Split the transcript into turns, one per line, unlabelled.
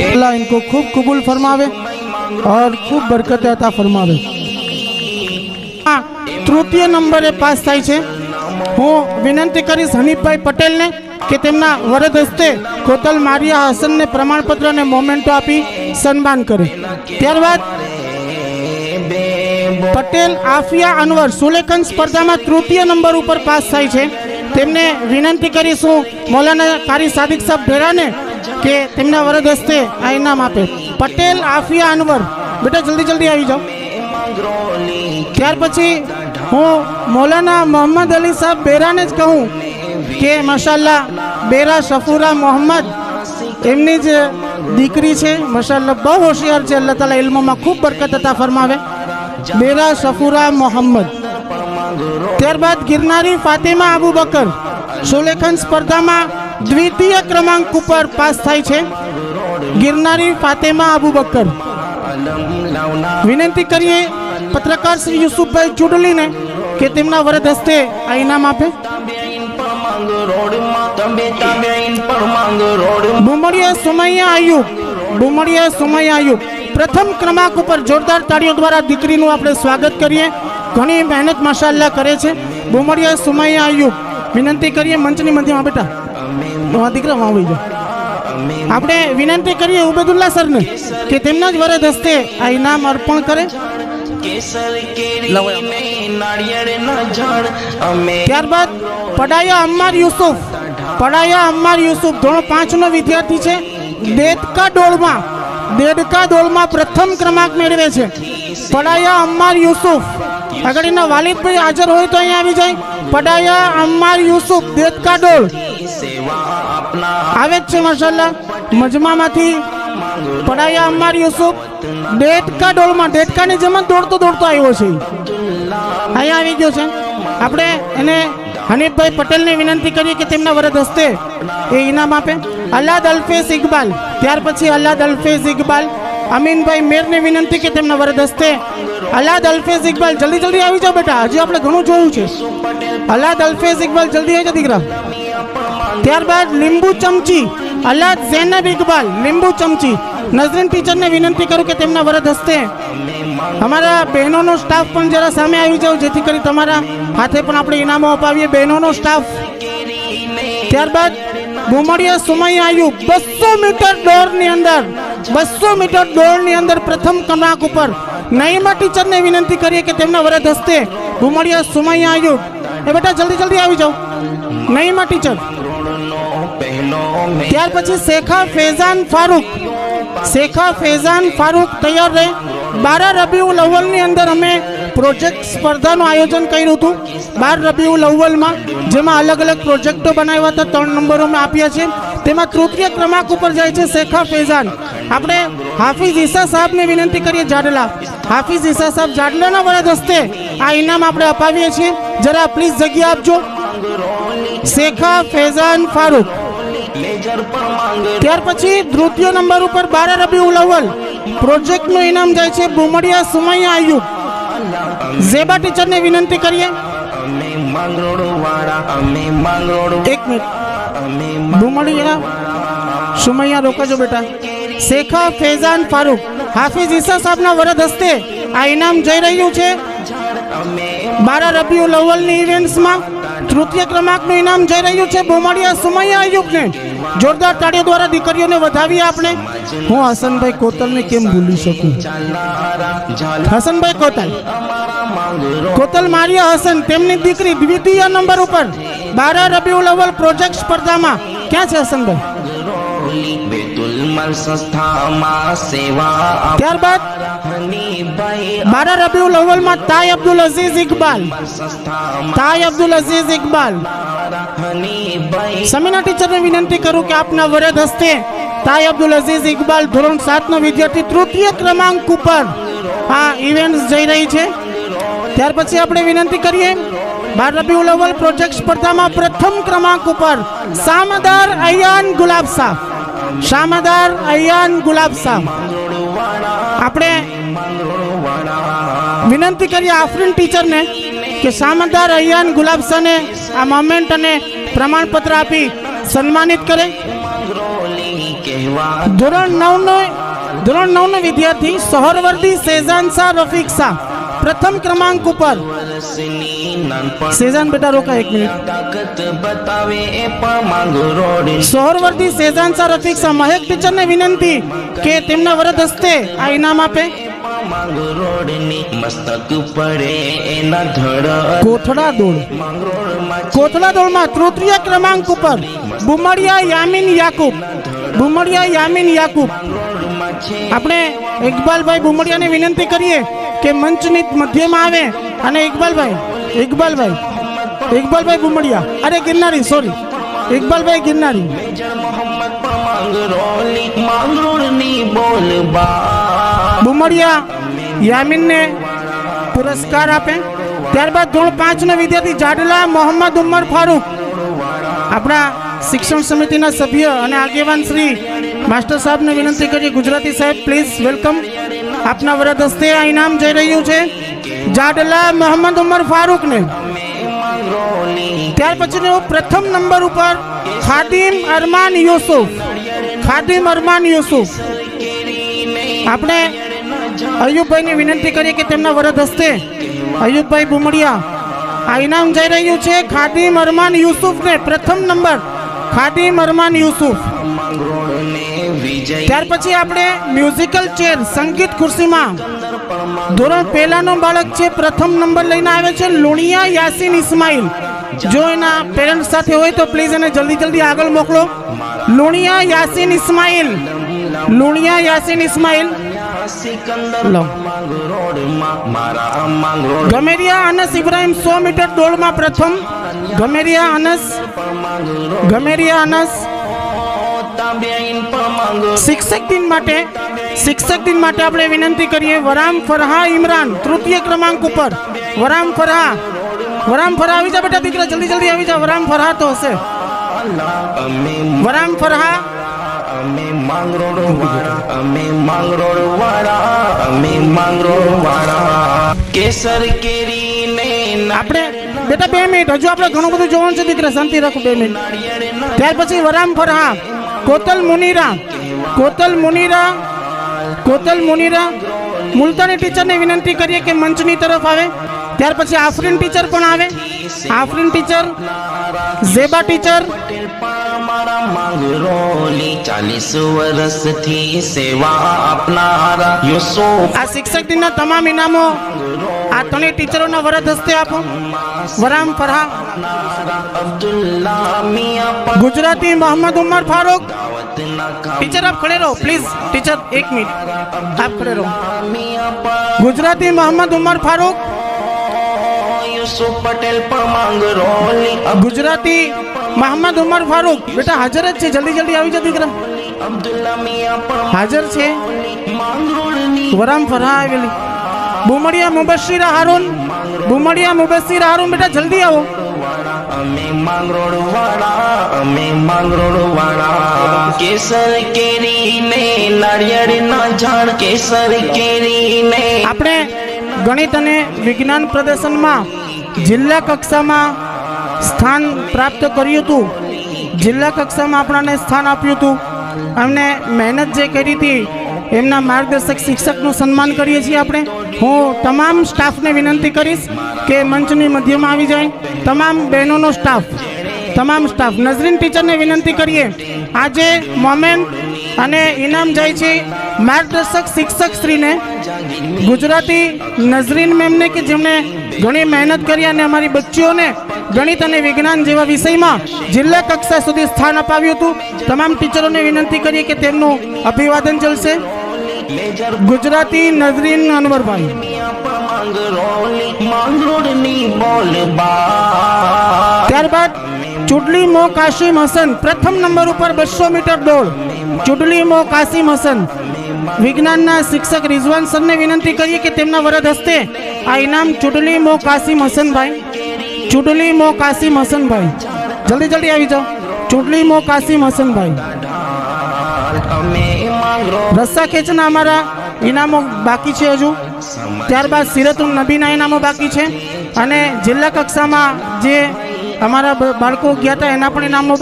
अल्लाह इनको खूब कबूल फरमावे और खूब बरकत अता फरमावे હા તૃતીય નંબરે પાસ થાય છે હું વિનંતી કરીશ હનીફભાઈ પટેલને કે તેમના વરદ હસ્તે કોતલ મારિયા હસનને પ્રમાણપત્ર અને મોમેન્ટો આપી સન્માન કરે ત્યારબાદ પટેલ આફિયા અનવર સુલેખન સ્પર્ધામાં તૃતીય નંબર ઉપર પાસ થાય છે તેમને વિનંતી કરીશું મૌલાના કારી સાદિક સાહેબ ભેરાને કે તેમના વરદ હસ્તે આ ઇનામ આપે. પટેલ, આફિયા, અનવર. બેટા, જલ્દી જલ્દી આવી જાઓ. ત્યાર પછી હું મૌલાના મોહમ્મદ અલી સાહેબ બેરાને જ કહું કે માશાલ્લાહ બેરા શફુરા મોહમ્મદ એમની જ દીકરી છે. માશાલ્લાહ બહુ હોશિયાર છે. અલ્લાહ તાલા ઇલ્મોમાં ખૂબ બરકત હતા ફરમાવે. બેરા શફુરા મોહમ્મદ. ત્યારબાદ ગિરનારી ફાતિમા આબુ બકર સુલેખન સ્પર્ધામાં દ્વિતીય ક્રમાંક ઉપર પાસ થાય છે. ગિરનારી ફાતેમા અબુ બકર વિનંતી કરીએ પત્રકાર શ્રી યુસુફભાઈ ચુડલીને કે તેમના વરદ હસ્તે આ ઇનામ આપે. બુમડિયા સુમૈયા આયુબ, બુમડિયા સુમૈયા આયુબ. પ્રથમ ક્રમાંક ઉપર જોરદાર તાળીઓ દ્વારા દીકરીનું આપણે સ્વાગત કરીએ. ઘણી મહેનત મશાલ્લા કરે છે. બુમડિયા સુમૈયા આયુબ. વિનંતી કરીએ મંચની મધ્યમાં બેટા. હા દીકરા જાઓ આપણે વિનંતી કરીએ ઉબેદુલ્લા સરને કે તેમના જ વરદ હસ્તે આ ઇનામ અર્પણ કરે. ત્યારબાદ પડાયા અમ્માર યુસુફ પડાયા અમ્માર યુસુફ ધોરણ પાંચનો વિદ્યાર્થી છે. દેડકા ડોળમાં દેડકા ડોળમાં પ્રથમ ક્રમાંક મેળવે છે. પડાયા અમ્માર યુસુફ. આગળના વાલિદભાઈ હાજર હોય તો અહીંયા આવી જાય. પડાયા અમ્માર યુસુફ દેડકા ડોળ. આવે જ છે માશાલ્લાહ મજમામાંથી પડાયા અમ્માર યુસુફ. ડેટકા ડોળમાં ડેટકાની જેમ દોડતો દોડતો આવ્યો છે. અહીંયા આવી ગયો છે. આપણે એને હનીફભાઈ પટેલને વિનંતી કરીએ કે તેમના વરદ હસ્તે એ ઇનામ આપે. અલ્લાદ અલ્ફેઝ ઇકબાલ. ત્યાર પછી અલ્લાદ અલ્ફેઝ ઇકબાલ. અમીનભાઈ મેરને વિનંતી કે તેમના વરદ હસ્તે અલ્લાદ અલ્ફેઝ ઇકબાલ, જલ્દી જલ્દી આવી જાઓ બેટા. હજી આપણે ઘણું જોયું છે. અલ્લાદ અલ્ફેઝ ઇકબાલ, જલ્દી આવી જાઓ દીકરા. ત્યારબાદ લીંબુ ચમચી અલ્લાદ ઝેનબ ઇકબાલ, લીંબુ ચમચી. નઝરીન ટીચરને વિનંતી કરું કે તેમના વરદ હસ્તે અમારા બહેનોનો સ્ટાફ પણ જરા સામે આવી જાવ, જેથી કરી તમારા હાથે પણ આપણે ઇનામો અપાવીએ. બહેનોનો સ્ટાફ ત્યારબાદ ભૂમડિયા સુમૈયા આયુબ, બસો મીટર દોડની અંદર, બસો મીટર દોડની અંદર પ્રથમ ક્રમાંક ઉપર નઈમા ટીચરને વિનંતી કરીએ કે તેમના વરદ હસ્તે ભૂમડિયા સુમૈયા આવ્યું એ બેટા, જલ્દી જલ્દી આવી જાઓ. નઈમા ટીચર. ત્યાર પછી શેખા ફેઝાન ફારૂક. શેખા ફેઝાન ફારૂક તૈયાર રહે. બારા રબીઉલ અવ્વલની અંદર અમે પ્રોજેક્ટ સ્પર્ધાનું આયોજન કર્યું હતું. બાર રબીઉલ અવ્વલમાં જેમાં અલગ અલગ પ્રોજેક્ટો બનાવ્યા હતા, ત્રણ નંબરો અમે આપ્યા છે. તેમાં તૃતીય ક્રમાંક ઉપર જાય છે શેખા ફેઝાન. આપણે હાફિઝ ઈસા સાહેબને વિનંતી કરીએ જાડલા. હાફિઝ ઈસા સાહેબ જાડલાના વરદ હસ્તે આ ઇનામ આપણે અપાવીએ છીએ. જરા પ્લીઝ જગ્યા આપજો. શેખા ફેઝાન ફારૂક. ત્યાર પછી તૃતીય નંબર ઉપર બારા રબી ઉલવલ. પ્રોજેક્ટનું ઇનામ જાય છે બુમડિયા સુમૈયા આયુબ. ઝેબા ટીચરને વિનંતી કરીએ. એક મિનિટ. બુમડિયા સુમૈયા રોકાજો બેટા. શેખા ફેઝાન ફારૂક હાફિઝ ઈસા સાહેબના વરદ હસ્તે આ ઇનામ જઈ રહ્યું છે. બારા રબી ઉલવલની ઇવેન્ટ્સમાં તૃતીય ક્રમાંકનું ઇનામ જઈ રહ્યું છે ભૂમડિયા સુમૈયા અયુબને જોરદાર તાળીઓ દ્વારા દીકરીઓને વધાવી આપણે. હું હસનભાઈ કોતલને કેમ ભૂલી શકું? હસનભાઈ કોતલ. કોતલ મારિયા હસન, તેમની દીકરી દ્વિતીય નંબર ઉપર બારા રબીઉલ અવલ પ્રોજેક્ટ સ્પર્ધામાં. ક્યાં છે હસનભાઈ?
રોલી બેતુલ માલ સંસ્થામાં સેવા
ત્યારબાદ બારા રબીઉલ અવ્વલમાં તાય અબ્દુલ અઝીઝ ઇકબાલ. તાય અબ્દુલ અઝીઝ ઇકબાલ. સમિના ટીચરને વિનંતી કરું કે આપના વરદ હસ્તે તાય અબ્દુલ અઝીઝ ઇકબાલ ધોરણ સાતનો વિદ્યાર્થી તૃતીય ક્રમાંક ઉપર આ ઇવેન્ટ જઈ રહી છે. ત્યાર પછી આપણે વિનંતી કરીએ બાર રબીઉલ અવલ પ્રોજેક્ટ સ્પર્ધામાં પ્રથમ ક્રમાંક ઉપર સામદાર અયાન ગુલાબ શાહ. શામદાર અયાન ગુલાબ શાહ આપણે વિનંતી કરીએ આફરીન ટીચરને કે શામદાર અયાન ગુલાબ શાહને આ મોમેન્ટ અને પ્રમાણપત્ર આપી સન્માનિત કરે. ધોરણ નવનો ધોરણ નવનો વિદ્યાર્થી સહરવર્દી શેઝાન શાહ રફીક શાહ પ્રથમ ક્રમાંક ઉપર
વર્ષની
બેટા રોકા એક મિનિટ. સહરવર્દી શેઝાન શાહ રફીક શાહ મહેક ટીચરને વિનંતી કે તેમના વરદ હસ્તે આ ઇનામ આપે. કોથળા દોડ. કોથળા દોડમાં તૃતીય ક્રમાંક ઉપર બુમડિયા યામીન યાકુબ. બુમડિયા યામીન યાકુબ. આપણે ઇકબાલભાઈ બુમડિયાને વિનંતી કરીએ કે મંચની મધ્યમાં આવે અને ઇકબાલભાઈ ઇકબાલભાઈ ઇકબાલભાઈ ગુમડિયા અરે ગિરનારી સોરી ઇકબાલભાઈ ગિરનારી. બુમડિયા યામીનને પુરસ્કાર આપે. ત્યારબાદ ધોરણ પાંચનો વિદ્યાર્થી જાડલા મોહમ્મદ ઉમર ફારૂક. આપણા શિક્ષણ સમિતિના સભ્ય અને આગેવાન શ્રી માસ્ટર સાહેબને વિનંતી કરીએ. ગુજરાતી સાહેબ પ્લીઝ વેલકમ આપના વરદ હસ્તે આ ઇનામ જઈ રહ્યું છે. જાડલા મોહમ્મદ ઉમર ફારૂકને. ત્યાર પછીનો પ્રથમ નંબર ઉપર ખાદિમ અરમાન યુસુફ. ખાદિમ અરમાન યુસુફ. આપણે અયુબભાઈની વિનંતી કરીએ કે તેમના વરદ હસ્તે અયુબભાઈ બુમડિયા આ ઇનામ જઈ રહ્યું છે. ખાદિમ અરમાન યુસુફને પ્રથમ નંબર ખાદિમ અરમાન યુસુફ. ત્યાર પછી આપણે મ્યુઝિકલ ચેર સંગીત ખુરશીમાં. ધોરણ પહેલાનો બાળક છે, પ્રથમ નંબર લઈને આવે છે, લુણિયા યાસીન ઇસ્માઇલ. જો એના પેરેન્ટ્સ સાથે હોય તો પ્લીઝ એને જલ્દી જલ્દી આગળ મોકલો. લુણિયા યાસીન ઇસ્માઇલ. લુણિયા યાસીન ઇસ્માઇલ. ગમેરિયા અનસ ઇબ્રાહિમ સો મીટર દોડમાં પ્રથમ. ગમેરિયા અનસ. ગમેરિયા અનસ. શિક્ષક દિન માટે શિક્ષક દિન માટે આપણે વિનંતી કરીએ વરામ ફરહા ઇમરાન તૃતીય ક્રમાંક ઉપર. વરામ ફરહા વરામ ફરહા આવી જા બેટા દીકરા જલ્દી જલ્દી આવી જા. વરામ ફરહા તો હશે. વરામ ફરહા.
અમે માંગરોળ વાળા અમે માંગરોળ વાળા અમે માંગરોળ વાળા કેસર કેરી ને
આપણે બેટા બે મિનિટ હજુ આપણે ઘણું બધું જોવાનું છે દીકરા શાંતિ રાખો બે મિનિટ. ત્યાર પછી વરામ ફરહા. કોતલ મુનીરા કોતલ મુનીરા કોતલ મુનીરા. મુલતાની ટીચરને વિનંતી કરીએ કે મંચની તરફ આવે. ત્યાર પછી આફરીન ટીચર પણ આવે. Afreen
teacher, Zeba teacher. ચાલીસ વર્ષથી સેવા આપનારા
આ શિક્ષક દિનના તમામ ઇનામો આ ત્રણેય ટીચરોના વરદ હસ્તે આપો. વરામ ફરહા ગુજરાતી મોહમ્મદ ઉમર ફારૂક. ટીચર, આપ ખડે રહો, પ્લીઝ. ટીચર, એક મિનિટ. આપ ખડે રહો. ગુજરાતી મોહમ્મદ ઉમર ફારૂક. ગુજરાતી મોહમ્મદ ઉમર ફારૂક. બેટા, હાજર જ છે. જલ્દી જલ્દી આવી જતી દીકરા હાજર છે. વરામ ફરહા આવેલી. બુમડિયા મુબશીર હારૂન. બુમડિયા મુબશીર હારૂન બેટા જલ્દી આવો.
અમે માંગરોડ વાળા અમે માંગરોડ વાળા. કેસર કેરી ને નાળિયેર ના ઝાડ કેસર કેરી ને
આપણે ગણિત અને વિજ્ઞાન પ્રદર્શનમાં જિલ્લા કક્ષામાં સ્થાન પ્રાપ્ત કર્યું હતું. જિલ્લા કક્ષામાં આપણાને સ્થાન આપ્યું હતું. અમને મહેનત જે કરી હતી એમના માર્ગદર્શક શિક્ષકનું સન્માન કરીએ છીએ આપણે. હું તમામ સ્ટાફને વિનંતી કરીશ કે મંચની મધ્યમાં આવી જાય. તમામ બહેનોનો સ્ટાફ, તમામ સ્ટાફ, નઝરીન ટીચરને વિનંતી કરીએ. આજે મોમેન્ટ અને ઇનામ જાય છે માર્ગદર્શક શિક્ષક શ્રીને. ગુજરાતી નઝરીન મેમને કે જેમણે ઘણી મહેનત કરી અને અમારી બચ્ચીઓને ગણિત અને વિજ્ઞાન જેવા વિષયમાં જિલ્લા કક્ષા સુધી સ્થાન અપાવ્યું હતું. તમામ ટીચરોને વિનંતી કરીએ કે તેમનું અભિવાદન ચલશે ગુજરાતી નઝરીન અનવરભાઈ ત્યારબાદ ચુડલી મો કાશીમ હસન પ્રથમ નંબર ઉપર બસો મીટર દોડ. ચુડલી મો કાશીમ હસન વિજ્ઞાનના શિક્ષક રિઝવાન સરને વિનંતી કરીએ કે તેમના વરદ હસ્તે આ ઇનામ ચુડલી મો કાશીમ હસનભાઈ ચુડલી મો કાશીમ હસનભાઈ જલ્દી જલ્દી આવી જાઓ. ચુડલી મો કાશીમ હસનભાઈ રસ્સા ખેંચના અમારા ઇનામો બાકી છે હજુ. ત્યારબાદ સિરતુલ નબીના ઇનામો બાકી છે. અને જિલ્લા કક્ષામાં જે અમારા બાળકો ગયા હતા, એના પણ ઇનામો